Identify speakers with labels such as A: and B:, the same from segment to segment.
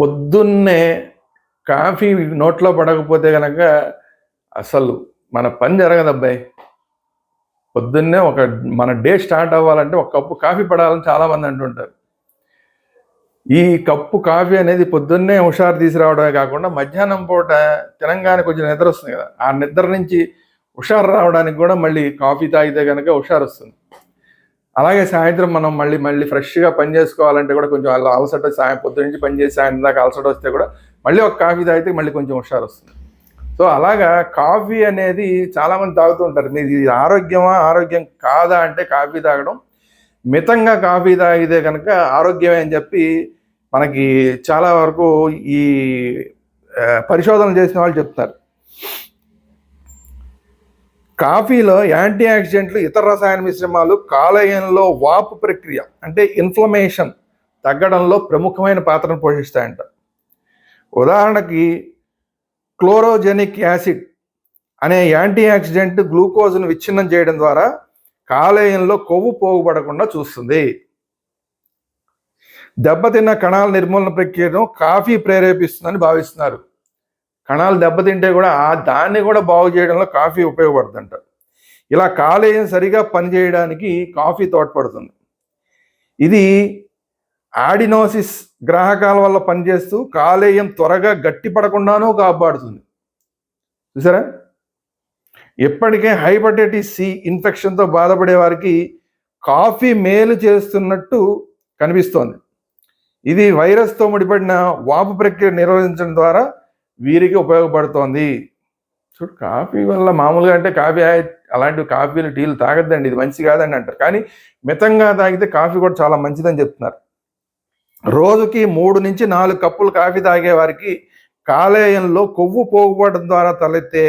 A: పొద్దున్నే కాఫీ నోట్లో పడకపోతే కనుక అసలు మన పని జరగదు అబ్బాయి పొద్దున్నే ఒక మన డే స్టార్ట్ అవ్వాలంటే ఒక కప్పు కాఫీ పడాలని చాలామంది అంటుంటారు. ఈ కప్పు కాఫీ అనేది పొద్దున్నే హుషారు తీసుకురావడమే కాకుండా మధ్యాహ్నం పూట తెలంగాణ కొంచెం నిద్ర వస్తుంది కదా. ఆ నిద్ర నుంచి హుషారు రావడానికి కూడా మళ్ళీ కాఫీ తాగితే కనుక హుషారు వస్తుంది. అలాగే సాయంత్రం మనం మళ్ళీ మళ్ళీ ఫ్రెష్గా పని చేసుకోవాలంటే కూడా కొంచెం అలా అలసట సాయం పొద్దు నుంచి పని చేసి సాయంత్రం దాకా అలసట వస్తే కూడా మళ్ళీ ఒక కాఫీ తాగితే మళ్ళీ కొంచెం హుషారు వస్తుంది. సో అలాగా కాఫీ అనేది చాలామంది తాగుతూ ఉంటారు. మీరు ఇది ఆరోగ్యమా? ఆరోగ్యం కాదా అంటే కాఫీ తాగడం. మితంగా కాఫీ తాగితే కనుక ఆరోగ్యమే అని చెప్పి మనకి చాలా వరకు ఈ పరిశోధన పరిశోధనలు చేసిన వాళ్ళు చెప్తారు. కాఫీలో యాంటీ ఆక్సిడెంట్లు ఇతర రసాయన మిశ్రమాలు కాలేయంలో వాపు ప్రక్రియ అంటే ఇన్ఫ్లమేషన్ తగ్గడంలో ప్రముఖమైన పాత్రను పోషిస్తాయంట. ఉదాహరణకి క్లోరోజెనిక్ యాసిడ్ అనే యాంటీ ఆక్సిడెంట్ గ్లూకోజ్ను విచ్ఛిన్నం చేయడం ద్వారా కాలేయంలో కొవ్వు పోగుపడకుండా చూస్తుంది. దెబ్బతిన్న కణాల నిర్మూలన ప్రక్రియను కాఫీ ప్రేరేపిస్తుందని భావిస్తున్నారు. కణాలు దెబ్బతింటే కూడా ఆ దాన్ని కూడా బాగు చేయడంలో కాఫీ ఉపయోగపడుతుంట ఇలా కాలేయం సరిగా పనిచేయడానికి కాఫీ తోడ్పడుతుంది. ఇది ఆడినోసిస్ గ్రాహకాల వల్ల పనిచేస్తూ కాలేయం త్వరగా గట్టిపడకుండానూ కాపాడుతుంది. చూసారా? ఇప్పటికే హైపటైటిస్ సి ఇన్ఫెక్షన్తో బాధపడే వారికి కాఫీ మేలు చేస్తున్నట్టు కనిపిస్తోంది. ఇది వైరస్తో ముడిపడిన వాపు ప్రక్రియ నిర్వహించడం ద్వారా వీరికి ఉపయోగపడుతోంది. చూడు కాఫీ వల్ల మామూలుగా అంటే కాఫీ అలాంటి కాఫీలు టీలు తాగద్దండి. ఇది మంచి కాదండి అంటారు. కానీ మితంగా తాగితే కాఫీ కూడా చాలా మంచిదని చెప్తున్నారు. రోజుకి మూడు నుంచి నాలుగు కప్పులు కాఫీ తాగే వారికి కాలేయంలో కొవ్వు పోగుపడడం ద్వారా తలెత్తే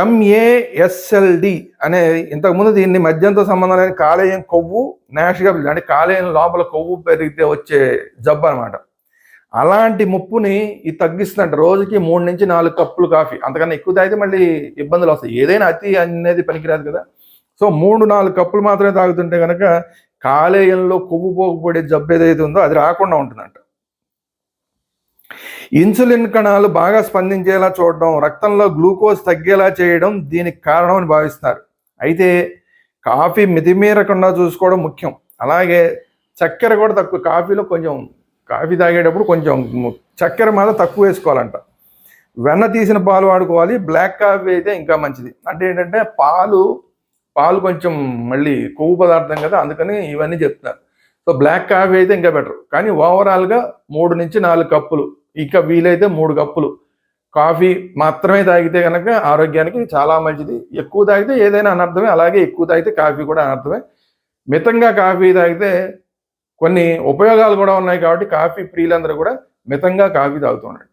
A: ఎంఏఎస్ఎల్డి అనే ఇంతకుముందు దీన్ని మద్యంతో సంబంధం లేని కాలేయం కొవ్వు నాష్గా అంటే కాలేయం లోపల కొవ్వు పెరిగితే వచ్చే జబ్బు అనమాట అలాంటి ముప్పుని ఇది తగ్గిస్తుందంట. రోజుకి మూడు నుంచి నాలుగు కప్పులు కాఫీ. అంతకన్నా ఎక్కువ తాగితే మళ్ళీ ఇబ్బందులు వస్తాయి. ఏదైనా అతి అనేది పనికిరాదు కదా. సో మూడు నాలుగు కప్పులు మాత్రమే తాగుతుంటే కనుక కాలేయంలో కొవ్వు పోగుపడే జబ్బు ఏదైతే ఉందో అది రాకుండా ఉంటుందంట. ఇన్సులిన్ కణాలు బాగా స్పందించేలా చూడడం రక్తంలో గ్లూకోజ్ తగ్గేలా చేయడం దీనికి కారణం అని భావిస్తున్నారు. అయితే కాఫీ మితిమీరకుండా చూసుకోవడం ముఖ్యం. అలాగే చక్కెర కూడా తక్కువ. కాఫీలో కొంచెం కాఫీ తాగేటప్పుడు కొంచెం చక్కెర మీద తక్కువ వేసుకోవాలంట. వెన్న తీసిన పాలు వాడుకోవాలి బ్లాక్ కాఫీ అయితే ఇంకా మంచిది. అంటే ఏంటంటే పాలు పాలు కొంచెం మళ్ళీ కొవ్వు పదార్థం కదా అందుకని ఇవన్నీ చెప్తున్నారు. సో బ్లాక్ కాఫీ అయితే ఇంకా బెటర్. కానీ ఓవరాల్గా మూడు నుంచి నాలుగు కప్పులు ఇక వీలైతే మూడు కప్పులు. కాఫీ మాత్రమే తాగితే కనుక ఆరోగ్యానికి చాలా మంచిది. ఎక్కువ తాగితే ఏదైనా అనర్థమే అలాగే ఎక్కువ తాగితే కాఫీ కూడా అనర్థమే. మితంగా కాఫీ తాగితే కొన్ని ఉపయోగాలు కూడా ఉన్నాయి కాబట్టి కాఫీ ప్రియులందరూ కూడా మితంగా కాఫీ తాగుతూ ఉండండి.